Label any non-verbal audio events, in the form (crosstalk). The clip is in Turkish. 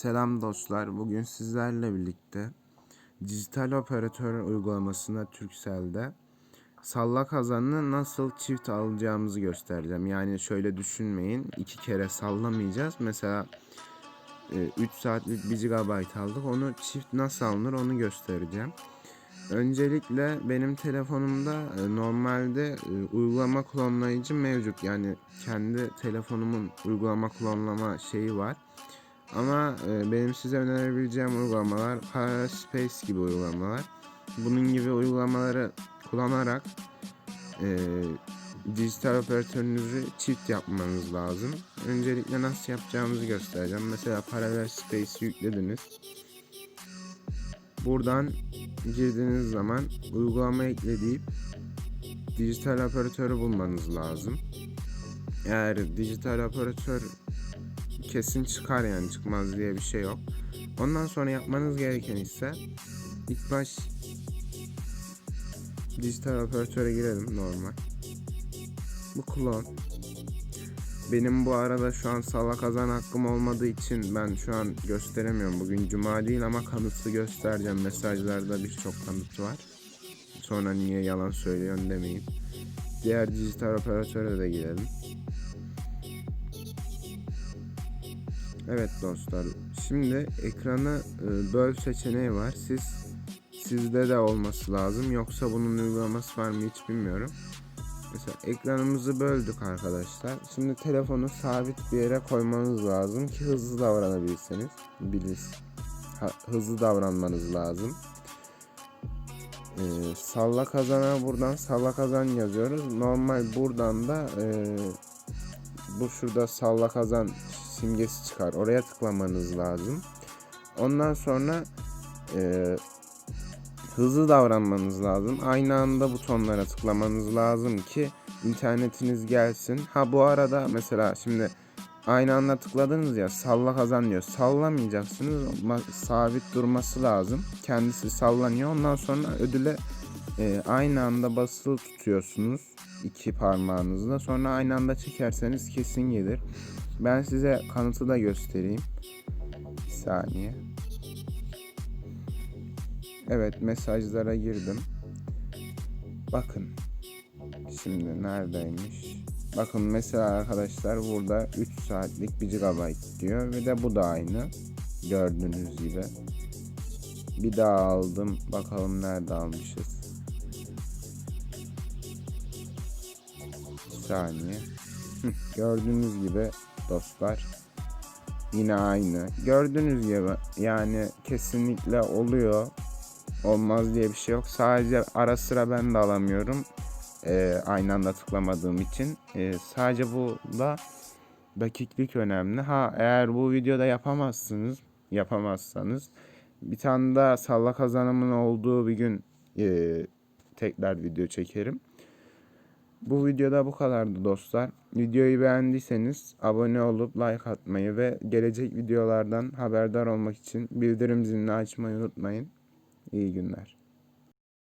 Selam dostlar. Bugün sizlerle birlikte dijital operatör uygulamasında Turkcell'de salla kazanını nasıl çift alacağımızı göstereceğim. Yani şöyle düşünmeyin. iki kere sallamayacağız. Mesela 3 saatlik 1 GB aldık. Onu çift nasıl alınır onu göstereceğim. Öncelikle benim telefonumda e, normalde e, uygulama klonlayıcı mevcut. Yani kendi telefonumun uygulama klonlama şeyi var. Ama e, benim size önerebileceğim uygulamalar Paraspace gibi uygulamalar. Bunun gibi uygulamaları kullanarak e, dijital operatörünüzü çift yapmanız lazım. Öncelikle nasıl yapacağımızı göstereceğim. Mesela Parallel Space yüklediniz. Buradan girdiğiniz zaman uygulama ekle deyip dijital operatörü bulmanız lazım. Eğer dijital operatör kesin çıkar yani çıkmaz diye bir şey yok. Ondan sonra yapmanız gereken ise ilk baş dijital operatöre girelim normal. Bu klon. Benim bu arada şu an sala kazan hakkım olmadığı için ben şu an gösteremiyorum. Bugün cuma değil ama kanıtlı göstereceğim. Mesajlarda birçok kanıt var. Sonra niye yalan söylüyorsun demeyin. Diğer dijital operatöre de girelim. Evet dostlar. Şimdi ekranı e, böl seçeneği var. Siz sizde de olması lazım. Yoksa bunun uygulaması var mı hiç bilmiyorum. Mesela ekranımızı böldük arkadaşlar. Şimdi telefonu sabit bir yere koymanız lazım ki hızlı davranabilirsiniz. Biliz. Hızlı davranmanız lazım. Ee, salla kazana buradan salla kazan yazıyoruz. Normal buradan da e, bu şurada salla kazan simgesi çıkar. Oraya tıklamanız lazım. Ondan sonra e, hızlı davranmanız lazım. Aynı anda butonlara tıklamanız lazım ki internetiniz gelsin. Ha bu arada mesela şimdi aynı anda tıkladınız ya salla kazan diyor. Sallamayacaksınız. Sabit durması lazım. Kendisi sallanıyor. Ondan sonra ödüle e, aynı anda basılı tutuyorsunuz iki parmağınızla. Sonra aynı anda çekerseniz kesin gelir. Ben size kanıtı da göstereyim. Bir saniye. Evet mesajlara girdim. Bakın. Şimdi neredeymiş? Bakın mesela arkadaşlar burada 3 saatlik 1 GB diyor ve de bu da aynı. Gördüğünüz gibi. Bir daha aldım. Bakalım nerede almışız. Saniye. (laughs) Gördüğünüz gibi dostlar. Yine aynı. Gördüğünüz gibi yani kesinlikle oluyor. Olmaz diye bir şey yok. Sadece ara sıra ben de alamıyorum. Ee, aynı anda tıklamadığım için. Ee, sadece bu da dakiklik önemli. Ha eğer bu videoda yapamazsınız, yapamazsanız bir tane daha salla kazanımın olduğu bir gün e, tekrar video çekerim. Bu videoda bu kadardı dostlar. Videoyu beğendiyseniz abone olup like atmayı ve gelecek videolardan haberdar olmak için bildirim zilini açmayı unutmayın. İyi günler.